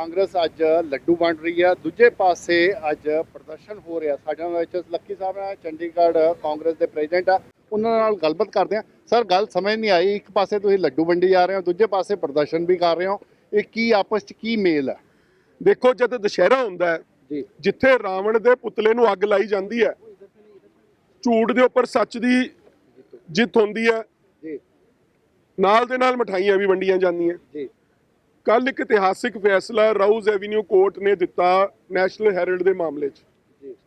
ਕਾਂਗਰਸ ਅੱਜ ਲੱਡੂ ਵੰਡ ਰਹੀ ਹੈ। ਦੂਜੇ ਪਾਸੇ ਅੱਜ ਪ੍ਰਦਰਸ਼ਨ ਹੋ ਰਿਹਾ। ਸਾਡੇ ਨਾਲ ਵਿੱਚ ਲੱਕੀ ਸਾਹਿਬ ਹੈ ਚੰਡੀਗੜ੍ਹ ਕਾਂਗਰਸ ਦੇ ਪ੍ਰੈਜ਼ੀਡੈਂਟ ਆ। ਉਹਨਾਂ ਨਾਲ ਗੱਲਬਾਤ ਕਰਦੇ ਆ ਸਰ ਗੱਲ ਸਮਝ ਨਹੀਂ ਆਈ। ਇੱਕ ਪਾਸੇ ਤੁਸੀਂ ਲੱਡੂ ਵੰਡੀ ਜਾ ਰਹੇ ਹੋ ਦੂਜੇ ਪਾਸੇ ਪ੍ਰਦਰਸ਼ਨ ਵੀ ਕਰ ਰਹੇ ਹੋ। ਇਹ ਕੀ ਆਪਸ ਚ ਕੀ ਮੇਲ ਹੈ? ਦੇਖੋ ਜਦ ਦੁਸ਼ਹਿਰਾ ਹੁੰਦਾ ਹੈ ਜਿੱਥੇ ਰਾਵਣ ਦੇ ਪੁਤਲੇ ਨੂੰ ਅੱਗ ਲਾਈ ਜਾਂਦੀ ਹੈ ਝੂਠ ਦੇ ਉੱਪਰ ਸੱਚ ਦੀ ਜਿੱਤ ਹੁੰਦੀ ਹੈ। ਨਾਲ ਦੇ ਨਾਲ ਮਠਾਈਆਂ ਵੀ ਵੰਡੀਆਂ ਜਾਂਦੀਆਂ। ਜੀ। ਕੱਲ ਇੱਕ ਇਤਿਹਾਸਿਕ ਫੈਸਲਾ ਰਾਊਜ਼ ਐਵੀਨਿਊ ਕੋਰਟ ਨੇ ਦਿੱਤਾ ਨੈਸ਼ਨਲ ਹੈਰਲਡ ਦੇ ਮਾਮਲੇ 'ਚ।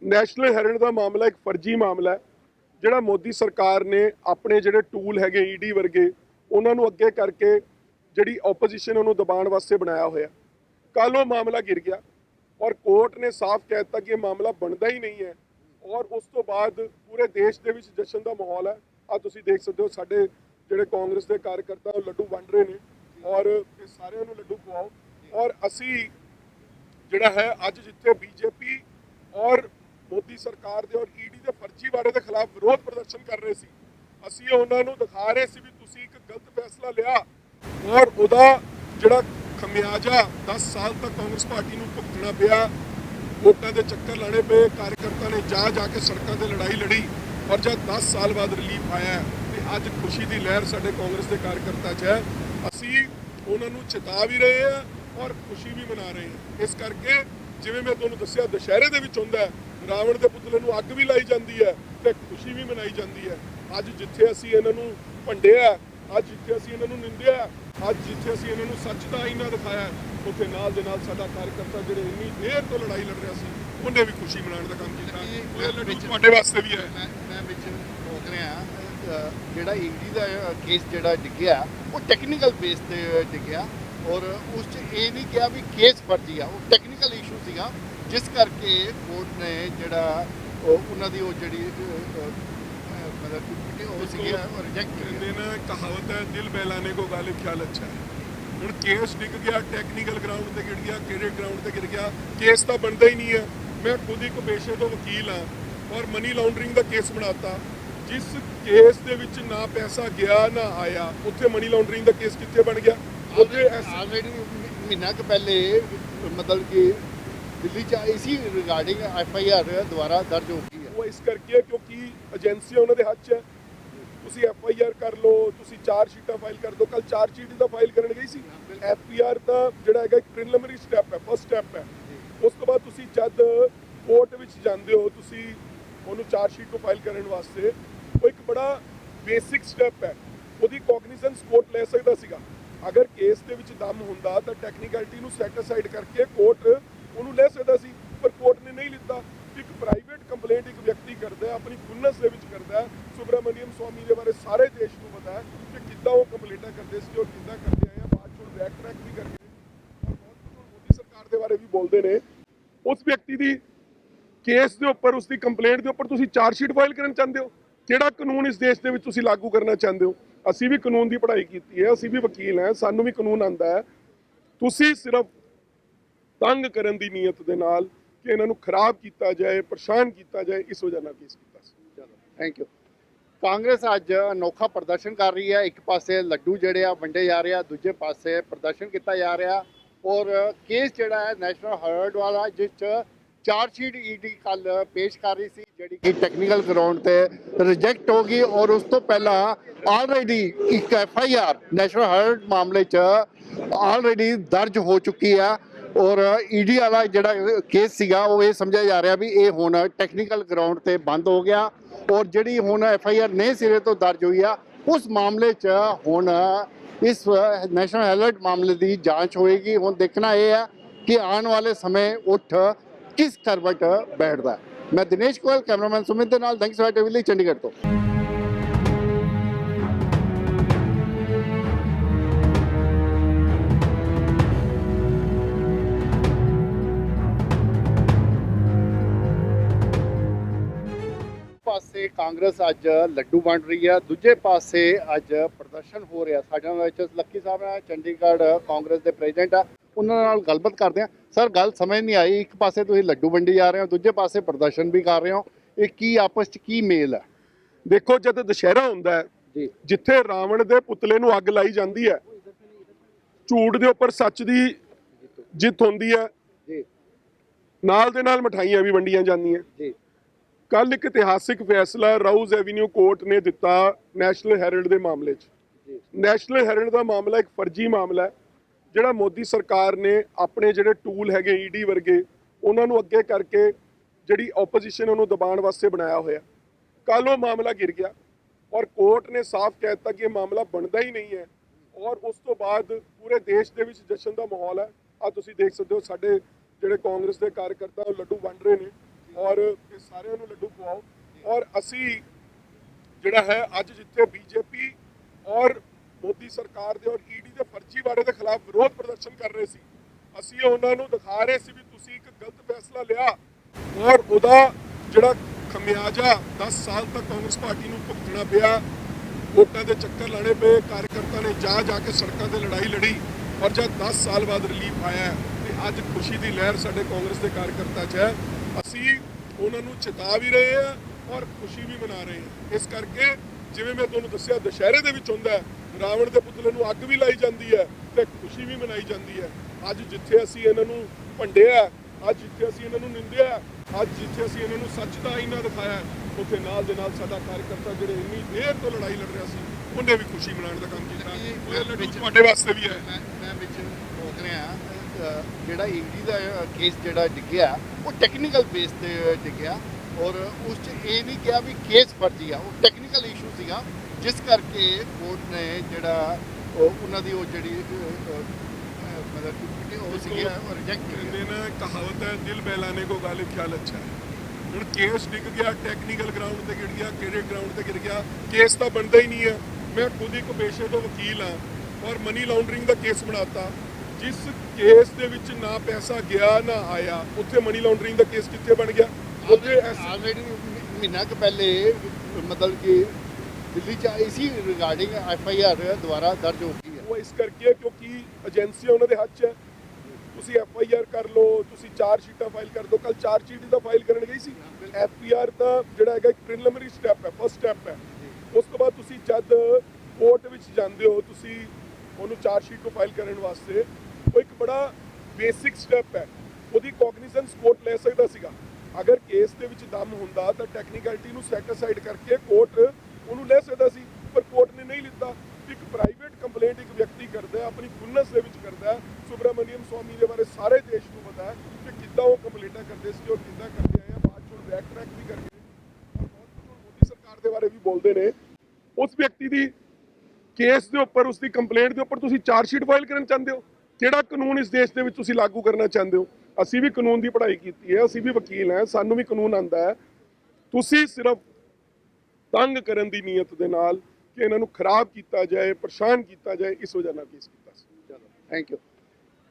ਨੈਸ਼ਨਲ ਹੈਰਲਡ ਦਾ ਮਾਮਲਾ ਇੱਕ ਫਰਜ਼ੀ ਮਾਮਲਾ ਹੈ ਜਿਹੜਾ ਮੋਦੀ ਸਰਕਾਰ ਨੇ ਆਪਣੇ ਜਿਹੜੇ ਟੂਲ ਹੈਗੇ ਈਡੀ ਵਰਗੇ ਉਹਨਾਂ ਨੂੰ ਅੱਗੇ ਕਰਕੇ ਜਿਹੜੀ ਆਪੋਜੀਸ਼ਨ ਉਹਨੂੰ ਦਬਾਉਣ ਵਾਸਤੇ ਬਣਾਇਆ ਹੋਇਆ। ਕੱਲ ਉਹ ਮਾਮਲਾ ਗਿਰ ਗਿਆ ਔਰ ਕੋਰਟ ਨੇ ਸਾਫ਼ ਕਹਿ ਦਿੱਤਾ ਕਿ ਇਹ ਮਾਮਲਾ ਬਣਦਾ ਹੀ ਨਹੀਂ ਹੈ ਔਰ ਉਸ ਤੋਂ ਬਾਅਦ ਪੂਰੇ ਦੇਸ਼ ਦੇ ਵਿੱਚ ਜਸ਼ਨ ਦਾ ਮਾਹੌਲ ਹੈ। ਆ ਤੁਸੀਂ ਦੇਖ ਸਕਦੇ ਹੋ ਸਾਡੇ ਜਿਹੜੇ ਕਾਂਗਰਸ ਦੇ ਕਾਰਜਕਰਤਾ ਉਹ ਲੱਡੂ ਵੰਡ ਰਹੇ ਨੇ ਔਰ ਸਾਰਿਆਂ ਨੂੰ ਲੱਡੂ ਖਵਾਓ। ਔਰ ਅਸੀਂ ਜਿਹੜਾ ਹੈ ਅੱਜ ਜਿੱਥੇ ਬੀਜੇਪੀ ਔਰ ਮੋਦੀ ਸਰਕਾਰ ਦੇ ਔਰ ਈਡੀ ਦੇ ਫਰਜ਼ੀਵਾੜੇ ਦੇ ਖਿਲਾਫ ਵਿਰੋਧ ਪ੍ਰਦਰਸ਼ਨ ਕਰ ਰਹੇ ਸੀ, ਅਸੀਂ ਉਹਨਾਂ ਨੂੰ ਦਿਖਾ ਰਹੇ ਸੀ ਵੀ ਤੁਸੀਂ ਇੱਕ ਗਲਤ ਫੈਸਲਾ ਲਿਆ। ਔਰ ਉਹਦਾ ਜਿਹੜਾ ਖਮਿਆਜਾ 10 ਸਾਲ ਤੱਕ ਕਾਂਗਰਸ ਪਾਰਟੀ ਨੂੰ ਭੁਗਤਣਾ ਪਿਆ, ਵੋਟਾਂ ਦੇ ਚੱਕਰ ਲਾਣੇ ਪਏ ਕਾਰਜਕਰਤਾ ਨੇ ਜਾ ਜਾ ਕੇ ਸੜਕਾਂ ਤੇ ਲੜਾਈ ਲੜੀ ਔਰ ਜਦ 10 ਸਾਲ ਬਾਅਦ ਰਿਲੀਫ ਆਇਆ ਤੇ ਅੱਜ ਖੁਸ਼ੀ ਦੀ ਲਹਿਰ ਸਾਡੇ ਕਾਂਗਰਸ ਦੇ ਕਾਰਜਕਰਤਾ 'ਚ ਹੈ। ਅਸੀਂ ਉਹਨਾਂ ਨੂੰ ਚੇਤਾ ਵੀ ਰਹੇ ਹਾਂ ਔਰ ਖੁਸ਼ੀ ਵੀ ਮਨਾ ਰਹੇ ਹਾਂ ਇਸ ਕਰਕੇ ਜਿਵੇਂ ਮੈਂ ਤੁਹਾਨੂੰ ਦੱਸਿਆ ਦੁਸ਼ਹਿਰੇ ਦੇ ਵਿੱਚ ਹੁੰਦਾ ਰਾਵਣ ਦੇ ਪੁਤਲੇ ਨੂੰ ਅੱਗ ਵੀ ਲਾਈ ਜਾਂਦੀ ਹੈ ਤੇ ਖੁਸ਼ੀ ਵੀ ਮਨਾਈ ਜਾਂਦੀ ਹੈ। ਅੱਜ ਜਿੱਥੇ ਅਸੀਂ ਇਹਨਾਂ ਨੂੰ ਭੰਡਿਆ ਅੱਜ ਜਿੱਥੇ ਅਸੀਂ ਇਹਨਾਂ ਨੂੰ ਨਿੰਦਿਆ ਅੱਜ ਜਿੱਥੇ ਅਸੀਂ ਇਹਨਾਂ ਨੂੰ ਸੱਚ ਦਾ ਆਈਨਾ ਦਿਖਾਇਆ ਉੱਥੇ ਨਾਲ ਦੇ ਨਾਲ ਸਾਡਾ ਕਾਰਜਕਰਤਾ ਜਿਹੜੇ ਇੰਨੀ ਦੇਰ ਤੋਂ ਲੜਾਈ ਲੜ ਰਿਹਾ ਸੀ ਉਹਨੇ ਵੀ ਖੁਸ਼ੀ ਮਨਾਉਣ ਦਾ ਕੰਮ ਕੀਤਾ। ਉਹ ਲੱਡੂ ਤੁਹਾਡੇ ਵਾਸਤੇ ਵੀ ਹੈ। ਮੈਂ ਵਿੱਚ ਜਿਹੜਾ ਈਡੀ ਦਾ ਕੇਸ ਜਿਹੜਾ ਡਿੱਗਿਆ ਉਹ ਟੈਕਨੀਕਲ ਬੇਸ ਤੇ ਡਿੱਗਿਆ ਔਰ ਉਸ 'ਚ ਇਹ ਨਹੀਂ ਕਿਹਾ ਵੀ ਕੇਸ ਫਰਜ਼ੀ ਆ। ਉਹ ਟੈਕਨੀਕਲ ਇਸ਼ੂ ਸੀਗਾ ਜਿਸ ਕਰਕੇ ਕੋਰਟ ਨੇ ਜਿਹੜਾ ਉਹ ਉਹਨਾਂ ਦੀ ਉਹ ਜਿਹੜੀ ਮਤਲਬ ਕਿ ਉਹ ਸੀਗੀ ਰਿਜੈਕਟ ਕਹਿੰਦੇ ਨਾ ਕਹਾਵਤ ਹੈ ਦਿਲ ਬਹਿਲਾਨੇ ਕੋ ਗਾਲਿਬ ਖਿਆਲ ਅੱਛਾ ਹੈ। ਹੁਣ ਕੇਸ ਡਿੱਗ ਗਿਆ ਟੈਕਨੀਕਲ ਗਰਾਊਂਡ ਤੇ ਗਿਰ ਗਿਆ ਕਿਹੜੇ ਗਰਾਊਂਡ ਤੇ ਗਿਰ ਗਿਆ ਕੇਸ ਤਾਂ ਬਣਦਾ ਹੀ ਨਹੀਂ ਹੈ। ਮੈਂ ਖੁਦ ਇੱਕ ਪੇਸ਼ੇ ਤੋਂ ਵਕੀਲ ਹਾਂ ਔਰ ਮਨੀ ਲਾਉਂਡਰਿੰਗ ਦਾ ਕੇਸ ਬਣਾਤਾ ਜਿਸ ਕੇਸ ਦੇ ਵਿੱਚ ਨਾ ਪੈਸਾ ਗਿਆ ਨਾ ਆਇਆ। ਉੱਥੇ ਮਨੀ ਲਾਉਂਡਰਿੰਗ ਦਾ ਕੇਸ ਕਿੱਥੇ ਬਣ ਗਿਆ? ਉੱਥੇ ਆਲਰੇਡੀ ਮਹੀਨਾ ਕੁ ਪਹਿਲੇ ਮਤਲਬ ਕਿ ਦਿੱਲੀ 'ਚ ਇਸੀ ਰਿਗਾਰਡਿੰਗ ਐਫ ਆਈ ਆਰ ਦੁਆਰਾ ਦਰਜ ਹੋ ਗਈ ਹੈ। ਉਹ ਇਸ ਕਰਕੇ ਹੈ ਕਿਉਂਕਿ ਏਜੰਸੀਆਂ ਉਹਨਾਂ ਦੇ ਹੱਥ 'ਚ ਹੈ। ਤੁਸੀਂ ਐਫ ਆਈ ਆਰ ਕਰ ਲਓ ਤੁਸੀਂ ਚਾਰ ਸ਼ੀਟਾਂ ਫਾਈਲ ਕਰ ਦਿਓ ਕੱਲ ਚਾਰ ਸ਼ੀਟ ਦਾ ਫਾਈਲ ਕਰਨ ਗਈ ਸੀ। ਐਫ ਪੀ ਆਰ ਦਾ ਜਿਹੜਾ ਹੈਗਾ ਇੱਕ ਪ੍ਰੀਲਿਮਿਨਰੀ ਸਟੈਪ ਹੈ ਫਸਟ ਸਟੈਪ ਹੈ। ਉਸ ਤੋਂ ਬਾਅਦ ਤੁਸੀਂ ਜਦ ਕੋਰਟ ਵਿੱਚ ਜਾਂਦੇ ਹੋ ਤੁਸੀਂ ਉਹਨੂੰ ਚਾਰ ਸ਼ੀਟ ਨੂੰ ਫਾਈਲ ਕਰਨ ਵਾਸਤੇ ਬੜਾ ਬੇਸਿਕ ਸਟੈਪ ਹੈ। ਉਹਦੀ ਕੋਗਨੀਸੈਂਸ ਕੋਰਟ ਲੈ ਸਕਦਾ ਸੀਗਾ। ਅਗਰ ਕੇਸ ਦੇ ਵਿੱਚ ਦਮ ਹੁੰਦਾ ਤਾਂ ਟੈਕਨੀਕਲਿਟੀ ਨੂੰ ਸੈਟ ਕਰਕੇ ਕੋਰਟ ਉਹਨੂੰ ਲੈ ਸਕਦਾ ਸੀ, ਪਰ ਕੋਰਟ ਨੇ ਨਹੀਂ ਲਿੱਤਾ। ਇੱਕ ਪ੍ਰਾਈਵੇਟ ਕੰਪਲੇਂਟ ਇੱਕ ਵਿਅਕਤੀ ਕਰਦਾ ਹੈ, ਆਪਣੀ ਖੁੰਨਸ ਦੇ ਵਿੱਚ ਕਰਦਾ ਹੈ। ਸੁਬਰਾਮਨੀਅਮ ਸਵਾਮੀ ਦੇ ਬਾਰੇ ਸਾਰੇ ਦੇਸ਼ ਨੂੰ ਪਤਾ ਹੈ ਕਿ ਕਿੱਦਾਂ ਉਹ ਕੰਪਲੇਂਟਾਂ ਕਰਦੇ ਸੀ ਔਰ ਕਿੱਦਾਂ ਕਰਦੇ ਆਏ ਆ। ਬਾਅਦ ਚੋਂ ਬੈਕ ਟਰੈਕ ਵੀ ਕਰਕੇ ਔਰ ਬਹੁਤ ਮੋਦੀ ਸਰਕਾਰ ਦੇ ਬਾਰੇ ਵੀ ਬੋਲਦੇ ਨੇ। ਉਸ ਵਿਅਕਤੀ ਦੀ ਕੇਸ ਦੇ ਉੱਪਰ ਉਸ ਦੀ ਕੰਪਲੇਂਟ ਦੇ ਉੱਪਰ ਤੁਸੀਂ ਚਾਰਜ ਸ਼ੀਟ ਫਾਈਲ ਕਰਨ ਚਾਹੁੰਦੇ ਹੋ? ਕਿਹੜਾ ਕਾਨੂੰਨ ਇਸ ਦੇਸ਼ ਦੇ ਵਿੱਚ ਤੁਸੀਂ ਲਾਗੂ ਕਰਨਾ ਚਾਹੁੰਦੇ ਹੋ, ਅਸੀਂ ਵੀ ਕਾਨੂੰਨ ਦੀ ਪੜ੍ਹਾਈ ਕੀਤੀ ਹੈ, ਅਸੀਂ ਵੀ ਵਕੀਲ ਹਾਂ, ਸਾਨੂੰ ਵੀ ਕਾਨੂੰਨ ਆਂਦਾ ਹੈ। ਤੁਸੀਂ ਸਿਰਫ ਤੰਗ ਕਰਨ ਦੀ ਨੀਅਤ ਦੇ ਨਾਲ ਕਿ ਇਹਨਾਂ ਨੂੰ ਖਰਾਬ ਕੀਤਾ ਜਾਏ, ਪਰੇਸ਼ਾਨ ਕੀਤਾ ਜਾਏ, ਇਸ ਵਜ੍ਹਾ ਨਾਲ ਕੇਸ ਕੀਤਾ ਸੀ। ਚਲੋ ਥੈਂਕ ਯੂ ਕਾਂਗਰਸ ਅੱਜ ਅਨੋਖਾ ਪ੍ਰਦਰਸ਼ਨ ਕਰ ਰਹੀ ਹੈ। ਇੱਕ ਪਾਸੇ ਲੱਡੂ ਜਿਹੜੇ ਆ ਵੰਡੇ ਜਾ ਰਹੇ ਆ, ਦੂਜੇ ਪਾਸੇ ਪ੍ਰਦਰਸ਼ਨ ਕੀਤਾ ਜਾ ਰਿਹਾ। ਔਰ ਕੇਸ ਜਿਹੜਾ ਹੈ ਨੈਸ਼ਨਲ ਹਰਡ ਵਾਲਾ, ਜਿਸ ਚ ਚਾਰ ਸ਼ੀਟ ਈਡੀ ਕੱਲ ਪੇਸ਼ ਕਰ ਰਹੀ ਸੀ, ਜਿਹੜੀ ਕਿ ਟੈਕਨੀਕਲ ਗਰਾਊਂਡ ਤੇ ਰਿਜੈਕਟ ਹੋ ਗਈ ਔਰ ਉਸ ਤੋਂ ਪਹਿਲਾਂ ਆਲਰੇਡੀ ਇੱਕ F I R national Herald ਮਾਮਲੇ ਚ ਆਲਰੇਡੀ ਦਰਜ ਹੋ ਚੁੱਕੀ ਆ ਔਰ ਈਡੀ ਵਾਲਾ ਜਿਹੜਾ ਕੇਸ ਸੀਗਾ, ਉਹ ਇਹ ਸਮਝਿਆ ਜਾ ਰਿਹਾ ਵੀ ਇਹ ਹੁਣ ਟੈਕਨੀਕਲ ਗਰਾਊਂਡ ਤੇ ਬੰਦ ਹੋ ਗਿਆ ਔਰ ਜਿਹੜੀ ਹੁਣ ਐਫ ਆਈ ਆਰ ਨਵੇਂ ਸਿਰੇ ਤੋਂ ਦਰਜ ਹੋਈ ਆ, ਉਸ ਮਾਮਲੇ 'ਚ ਹੁਣ ਇਸ ਨੈਸ਼ਨਲ ਅਲਰਟ ਮਾਮਲੇ ਦੀ ਜਾਂਚ ਹੋਏਗੀ। ਹੁਣ ਦੇਖਣਾ ਇਹ ਹੈ ਕਿ ਆਉਣ ਵਾਲੇ ਸਮੇਂ ਉੱਠ ਕਿਸ ਕਰਵਟ ਬੈਠਦਾ ਮੈਂ ਦਿਨੇਸ਼ ਗੋਇਲ ਕੈਮਰਾਮੈਨ ਸੁਮਿਤ ਦੇ ਨਾਲ ਥੈਂਕਸ ਫਾਰ ਟੀਵੀ ਲਈ ਚੰਡੀਗੜ੍ਹ ਤੋਂ। ਪਾਸੇ ਕਾਂਗਰਸ ਅੱਜ ਲੱਡੂ ਵੰਡ ਰਹੀ ਹੈ, ਦੂਜੇ ਪਾਸੇ ਅੱਜ ਪ੍ਰਦਰਸ਼ਨ ਹੋ ਰਿਹਾ। ਸਾਡੇ ਨਾਲ ਵਿੱਚ ਲੱਕੀ ਸਾਹਿਬ ਹੈ, ਚੰਡੀਗੜ੍ਹ ਕਾਂਗਰਸ ਦੇ ਪ੍ਰੈਜ਼ੀਡੈਂਟ ਆ। ਉਹਨਾਂ ਨਾਲ ਗੱਲਬਾਤ ਕਰਦੇ ਆ ਸਰ ਗੱਲ ਸਮਝ ਨਹੀਂ ਆਈ। ਇੱਕ ਪਾਸੇ ਤੁਸੀਂ ਲੱਡੂ ਵੰਡੀ ਜਾ ਰਹੇ ਹੋ ਦੂਜੇ ਪਾਸੇ ਪ੍ਰਦਰਸ਼ਨ ਵੀ ਕਰ ਰਹੇ ਹੋ। ਇਹ ਕੀ ਆਪਸ ਚ ਕੀ ਮੇਲ ਹੈ? ਦੇਖੋ ਜਦ ਦੁਸ਼ਹਿਰਾ ਹੁੰਦਾ ਹੈ ਜੀ। ਜਿੱਥੇ ਰਾਵਣ ਦੇ ਪੁਤਲੇ ਨੂੰ ਅੱਗ ਲਾਈ ਜਾਂਦੀ ਹੈ ਝੂਠ ਦੇ ਉੱਪਰ ਸੱਚ ਦੀ ਜਿੱਤ ਹੁੰਦੀ ਹੈ। ਜੀ। ਨਾਲ ਦੇ ਨਾਲ ਮਠਾਈਆਂ ਵੀ ਵੰਡੀਆਂ ਜਾਂਦੀਆਂ। ਜੀ। ਕੱਲ ਇੱਕ ਇਤਿਹਾਸਿਕ ਫੈਸਲਾ ਰਾਊਜ਼ ਐਵੀਨਿਊ ਕੋਰਟ ਨੇ ਦਿੱਤਾ ਨੈਸ਼ਨਲ ਹੈਰਲਡ ਦੇ ਮਾਮਲੇ 'ਚ। ਨੈਸ਼ਨਲ ਹੈਰਲਡ ਦਾ ਮਾਮਲਾ ਇੱਕ ਫਰਜ਼ੀ ਮਾਮਲਾ ਹੈ। ਜਿਹੜਾ ਮੋਦੀ ਸਰਕਾਰ ਨੇ ਆਪਣੇ ਜਿਹੜੇ ਟੂਲ ਹੈਗੇ ਈਡੀ ਵਰਗੇ, ਉਹਨਾਂ ਨੂੰ ਅੱਗੇ ਕਰਕੇ ਜਿਹੜੀ ਆਪੋਜੀਸ਼ਨ ਉਹਨੂੰ ਦਬਾਉਣ ਵਾਸਤੇ ਬਣਾਇਆ ਹੋਇਆ। ਕੱਲ ਉਹ ਮਾਮਲਾ ਗਿਰ ਗਿਆ ਔਰ ਕੋਰਟ ਨੇ ਸਾਫ਼ ਕਹਿ ਦਿੱਤਾ ਕਿ ਇਹ ਮਾਮਲਾ ਬਣਦਾ ਹੀ ਨਹੀਂ ਹੈ ਔਰ ਉਸ ਤੋਂ ਬਾਅਦ ਪੂਰੇ ਦੇਸ਼ ਦੇ ਵਿੱਚ ਜਸ਼ਨ ਦਾ ਮਾਹੌਲ ਹੈ। ਆ ਤੁਸੀਂ ਦੇਖ ਸਕਦੇ ਹੋ ਸਾਡੇ ਜਿਹੜੇ ਕਾਂਗਰਸ ਦੇ ਕਾਰਜਕਰਤਾ ਉਹ ਲੱਡੂ ਵੰਡ ਰਹੇ ਨੇ ਔਰ ਇਹ ਸਾਰਿਆਂ ਨੂੰ ਲੱਡੂ ਖਵਾਓ। ਔਰ ਅਸੀਂ ਜਿਹੜਾ ਹੈ ਅੱਜ ਜਿੱਥੇ ਬੀਜੇਪੀ ਔਰ ਮੋਦੀ ਸਰਕਾਰ ਦੇ ਔਰ ਈਡੀ ਦੇ ਫਰਜ਼ੀ ਵਾੜੇ ਦੇ ਖਿਲਾਫ ਵਿਰੋਧ ਪ੍ਰਦਰਸ਼ਨ ਕਰ ਰਹੇ ਸੀ। ਅਸੀਂ ਉਹਨਾਂ ਨੂੰ ਦਿਖਾ ਰਹੇ ਸੀ ਵੀ ਤੁਸੀਂ ਇੱਕ ਗਲਤ ਫੈਸਲਾ ਲਿਆ ਔਰ ਉਹਦਾ ਜਿਹੜਾ ਖਮਿਆਜਾ 10 ਸਾਲ ਤੱਕ ਕਾਂਗਰਸ ਪਾਰਟੀ ਨੂੰ ਭੁਗਤਣਾ ਪਿਆ ਵੋਟਾਂ ਦੇ ਚੱਕਰ ਲਾਣੇ ਪਏ ਕਾਰਜਕਰਤਾ ਨੇ ਜਾ ਜਾ ਕੇ ਸੜਕਾਂ ਤੇ ਲੜਾਈ ਲੜੀ ਔਰ ਜਦ 10 ਸਾਲ ਬਾਅਦ ਰਿਲੀਫ ਆਇਆ ਹੈ, ਤੇ ਅੱਜ ਖੁਸ਼ੀ ਦੀ ਲਹਿਰ ਸਾਡੇ ਕਾਂਗਰਸ ਦੇ ਕਾਰਜਕਰਤਾ 'ਚ ਹੈ। ਅਸੀਂ ਉਹਨਾਂ ਨੂੰ ਚਿਤਾ ਵੀ ਰਹੇ ਹਾਂ ਔਰ ਖੁਸ਼ੀ ਵੀ ਮਨਾ ਰਹੇ ਹਾਂ। ਇਸ ਕਰਕੇ ਜਿਵੇਂ ਮੈਂ ਤੁਹਾਨੂੰ ਦੱਸਿਆ ਦੁਸ਼ਹਿਰੇ ਦੇ ਵਿੱਚ ਹੁੰਦਾ ਰਾਵਣ ਦੇ ਪੁਤਲੇ ਨੂੰ ਅੱਗ ਵੀ ਲਾਈ ਜਾਂਦੀ ਹੈ ਤੇ ਖੁਸ਼ੀ ਵੀ ਮਨਾਈ ਜਾਂਦੀ ਹੈ। ਅੱਜ ਜਿੱਥੇ ਅਸੀਂ ਇਹਨਾਂ ਨੂੰ ਭੰਡਿਆ ਅੱਜ ਜਿੱਥੇ ਅਸੀਂ ਇਹਨਾਂ ਨੂੰ ਨਿੰਦਿਆ ਅੱਜ ਜਿੱਥੇ ਅਸੀਂ ਇਹਨਾਂ ਨੂੰ ਸੱਚ ਦਾ ਆਈਨਾ ਦਿਖਾਇਆ ਉੱਥੇ ਨਾਲ ਦੇ ਨਾਲ ਸਾਡਾ ਕਾਰਜਕਰਤਾ ਜਿਹੜੇ ਇੰਨੀ ਦੇਰ ਤੋਂ ਲੜਾਈ ਲੜ ਰਿਹਾ ਸੀ ਉਹਨੇ ਵੀ ਖੁਸ਼ੀ ਮਨਾਉਣ ਦਾ ਕੰਮ ਕੀਤਾ। ਉਹ ਵਿੱਚ- ਤੁਹਾਡੇ ਵਾਸਤੇ ਵੀ ਹੈ। ਮੈਂ ਵਿੱਚ ਰੋਕ ਰਿਹਾ ਜਿਹੜਾ ਈਡੀ ਦਾ ਕੇਸ ਜਿਹੜਾ ਡਿੱਗਿਆ ਉਹ ਟੈਕਨੀਕਲ ਬੇਸ ਤੇ ਡਿੱਗਿਆ। ਔਰ ਉਸ 'ਚ ਇਹ ਨਹੀਂ ਕਿਹਾ ਵੀ ਕੇਸ ਫਰਜ਼ੀ ਆ ਉਹ ਟੈਕਨੀਕਲ ਇਸ਼ੂ ਸੀਗਾ। ਜਿਸ ਕਰਕੇ ਕੋਰਟ ਨੇ ਜਿਹੜਾ ਉਹ ਉਹਨਾਂ ਦੀ ਉਹ ਜਿਹੜੀ ਮਤਲਬ ਕਿ ਉਹ ਸੀਗੀ ਉਹ ਰਿਜੈਕਟ ਕਹਿੰਦੇ ਕੀਤੀ ਨਾ ਕਹਾਵਤ ਹੈ ਦਿਲ ਬਹਿਲਾਨੇ ਕੋ ਗਾਲਿਬ ਖਿਆਲ ਅੱਛਾ ਹੈ। ਹੁਣ ਕੇਸ ਡਿੱਗ ਗਿਆ ਟੈਕਨੀਕਲ ਗਰਾਊਂਡ ਤੇ ਗਿਰ ਗਿਆ ਕਿਹੜੇ ਗਰਾਊਂਡ ਤੇ ਗਿਰ ਗਿਆ ਕੇਸ ਤਾਂ ਬਣਦਾ ਹੀ ਨਹੀਂ ਹੈ। ਮੈਂ ਖੁਦ ਇੱਕ ਪੇਸ਼ੇ ਤੋਂ ਵਕੀਲ ਹਾਂ ਔਰ ਮਨੀ ਲਾਉਂਡਰਿੰਗ ਦਾ ਕੇਸ ਬਣਾਤਾ। ਜਿਸ ਕੇਸ ਦੇ ਵਿੱਚ ਨਾ ਪੈਸਾ ਗਿਆ ਨਾ ਆਇਆ ਉੱਥੇ ਮਨੀ ਲਾਉਂਡਰਿੰਗ ਦਾ ਕੇਸ ਕਿੱਥੇ ਬਣ ਗਿਆ? ਉੱਥੇ ਆਲਰੇਡੀ ਮਹੀਨਾ ਕੁ ਪਹਿਲੇ ਮਤਲਬ ਕਿ ਦਿੱਲੀ ਚ ਇਸੀ ਰਿਗਾਰਡਿੰਗ ਐਫ ਆਈ ਆਰ ਦੁਆਰਾ ਦਰਜ ਹੋ ਗਈ ਹੈ। ਉਹ ਇਸ ਕਰਕੇ ਹੈ ਕਿਉਂਕਿ ਏਜੰਸੀਆਂ ਉਹਨਾਂ ਦੇ ਹੱਥ 'ਚ ਹੈ। ਤੁਸੀਂ ਐਫ ਆਈ ਆਰ ਕਰ ਲਓ, ਤੁਸੀਂ ਚਾਰ ਸ਼ੀਟਾਂ ਫਾਈਲ ਕਰ ਦਿਓ ਕੱਲ ਚਾਰ ਸ਼ੀਟ ਦਾ ਫਾਈਲ ਕਰਨ ਗਈ ਸੀ। ਐਫ ਪੀ ਆਰ ਦਾ ਜਿਹੜਾ ਹੈਗਾ ਇੱਕ ਪ੍ਰੀਲਿਮਿਨਰੀ ਸਟੈਪ ਹੈ ਫਸਟ ਸਟੈਪ ਹੈ। ਉਸ ਤੋਂ ਬਾਅਦ ਤੁਸੀਂ ਜਦ ਕੋਰਟ ਵਿੱਚ ਜਾਂਦੇ ਹੋ, ਤੁਸੀਂ ਉਹਨੂੰ ਚਾਰ ਸ਼ੀਟ ਨੂੰ ਫਾਈਲ ਕਰਨ ਵਾਸਤੇ, ਉਹ ਇੱਕ ਬੜਾ ਬੇਸਿਕ ਸਟੈਪ ਹੈ। ਉਹਦੀ ਕੋਗਨੀਜ਼ੈਂਸ ਕੋਰਟ ਲੈ ਸਕਦਾ ਸੀਗਾ। ਅਗਰ ਕੇਸ ਦੇ ਵਿੱਚ ਦਮ ਹੁੰਦਾ ਤਾਂ ਟੈਕਨੀਕੈਲਿਟੀ ਨੂੰ ਸੈਟ ਅਸਾਈਡ ਕਰਕੇ ਕੋਰਟ ਉਹਨੂੰ ਲੈ ਸਕਦਾ ਸੀ, ਪਰ ਕੋਰਟ ਨੇ ਨਹੀਂ ਲਿੱਤਾ। ਇੱਕ ਪ੍ਰਾਈਵੇਟ ਕੰਪਲੇਂਟ ਇੱਕ ਵਿਅਕਤੀ ਕਰਦਾ ਆਪਣੀ ਖੁੰਨਸ ਦੇ ਵਿੱਚ ਕਰਦਾ ਸੁਬਰਾਮਨੀਅਮ ਸਵਾਮੀ ਦੇ ਬਾਰੇ ਸਾਰੇ ਦੇਸ਼ ਨੂੰ ਪਤਾ ਹੈ ਕਿ ਕਿੱਦਾਂ ਉਹ ਕੰਪਲੇਂਟਾਂ ਕਰਦੇ ਸੀ ਔਰ ਕਿੱਦਾਂ ਕਰਦੇ ਆਏ ਆ। ਬਾਅਦ ਚੋਂ ਬੈਕ ਟਰੈਕ ਵੀ ਕਰਕੇ ਔਰ ਮੋਦੀ ਸਰਕਾਰ ਦੇ ਬਾਰੇ ਵੀ ਬੋਲਦੇ ਨੇ। ਉਸ ਵਿਅਕਤੀ ਦੀ ਕੇਸ ਦੇ ਉੱਪਰ ਉਸ ਦੀ ਕੰਪਲੇਂਟ ਦੇ ਉੱਪਰ ਤੁਸੀਂ ਚਾਰਜ ਸ਼ੀਟ ਫਾਈਲ ਕਰਨ ਚਾਹੁੰਦੇ ਹੋ? ਕਿਹੜਾ ਕਾਨੂੰਨ ਇਸ ਦੇਸ਼ ਦੇ ਵਿੱਚ ਤੁਸੀਂ ਲਾਗੂ ਕਰਨਾ ਚਾਹੁੰਦੇ ਹੋ? ਅਸੀਂ ਵੀ ਕਾਨੂੰਨ ਦੀ ਪੜ੍ਹਾਈ ਕੀਤੀ ਹੈ, ਅਸੀਂ ਵੀ ਵਕੀਲ ਹਾਂ, ਸਾਨੂੰ ਵੀ ਕਾਨੂੰਨ ਆਂਦਾ ਹੈ। ਤੁਸੀਂ ਸਿਰਫ ਤੰਗ ਕਰਨ ਦੀ ਨੀਅਤ ਦੇ ਨਾਲ ਕਿ ਇਹਨਾਂ ਨੂੰ ਖਰਾਬ ਕੀਤਾ ਜਾਏ, ਪਰੇਸ਼ਾਨ ਕੀਤਾ ਜਾਏ, ਇਸ ਵਜ੍ਹਾ ਨਾਲ ਕੇਸ ਕੀਤਾ ਸੀ। ਚਲੋ ਥੈਂਕ ਯੂ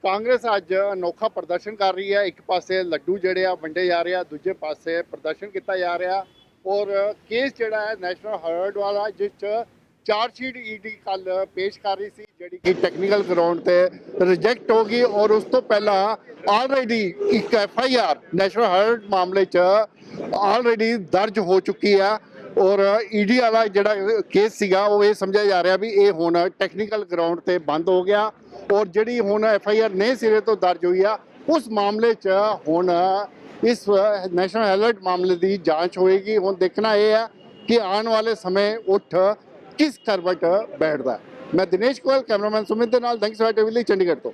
ਕਾਂਗਰਸ ਅੱਜ ਅਨੋਖਾ ਪ੍ਰਦਰਸ਼ਨ ਕਰ ਰਹੀ ਹੈ। ਇੱਕ ਪਾਸੇ ਲੱਡੂ ਜਿਹੜੇ ਆ ਵੰਡੇ ਜਾ ਰਹੇ ਆ, ਦੂਜੇ ਪਾਸੇ ਪ੍ਰਦਰਸ਼ਨ ਕੀਤਾ ਜਾ ਰਿਹਾ। ਔਰ ਕੇਸ ਜਿਹੜਾ ਹੈ ਨੈਸ਼ਨਲ ਹਰਡ ਵਾਲਾ, ਜਿਸ ਚ ਚਾਰਜ ਸ਼ੀਟ ਈਡੀ ਕੱਲ ਪੇਸ਼ ਕਰ ਰਹੀ ਸੀ, ਜਿਹੜੀ ਕਿ ਟੈਕਨੀਕਲ ਗਰਾਊਂਡ ਤੇ ਰਿਜੈਕਟ ਹੋ ਗਈ ਔਰ ਉਸ ਤੋਂ ਪਹਿਲਾਂ ਆਲਰੇਡੀ ਇੱਕ F I R national Herald ਮਾਮਲੇ ਚ ਆਲਰੇਡੀ ਦਰਜ ਹੋ ਚੁੱਕੀ ਆ। ਔਰ ਈਡੀ ਵਾਲਾ ਜਿਹੜਾ ਕੇਸ ਸੀਗਾ, ਉਹ ਇਹ ਸਮਝਿਆ ਜਾ ਰਿਹਾ ਵੀ ਇਹ ਹੁਣ ਟੈਕਨੀਕਲ ਗਰਾਊਂਡ ਤੇ ਬੰਦ ਹੋ ਗਿਆ ਔਰ ਜਿਹੜੀ ਹੁਣ ਐਫ ਆਈ ਆਰ ਨਵੇਂ ਸਿਰੇ ਤੋਂ ਦਰਜ ਹੋਈ ਆ, ਉਸ ਮਾਮਲੇ 'ਚ ਹੁਣ ਇਸ ਨੈਸ਼ਨਲ ਅਲਰਟ ਮਾਮਲੇ ਦੀ ਜਾਂਚ ਹੋਏਗੀ। ਹੁਣ ਦੇਖਣਾ ਇਹ ਹੈ ਕਿ ਆਉਣ ਵਾਲੇ ਸਮੇਂ ਉੱਠ ਕਿਸ ਕਰਵਟ ਬੈਠਦਾ ਮੈਂ ਦਿਨੇਸ਼ ਗੋਇਲ, ਕੈਮਰਾਮੈਨ ਸੁਮਿਤ ਦੇ ਨਾਲ, ਦੰਗ ਸਵਾਈ ਟੀਵੀ ਲਈ ਚੰਡੀਗੜ੍ਹ ਤੋਂ।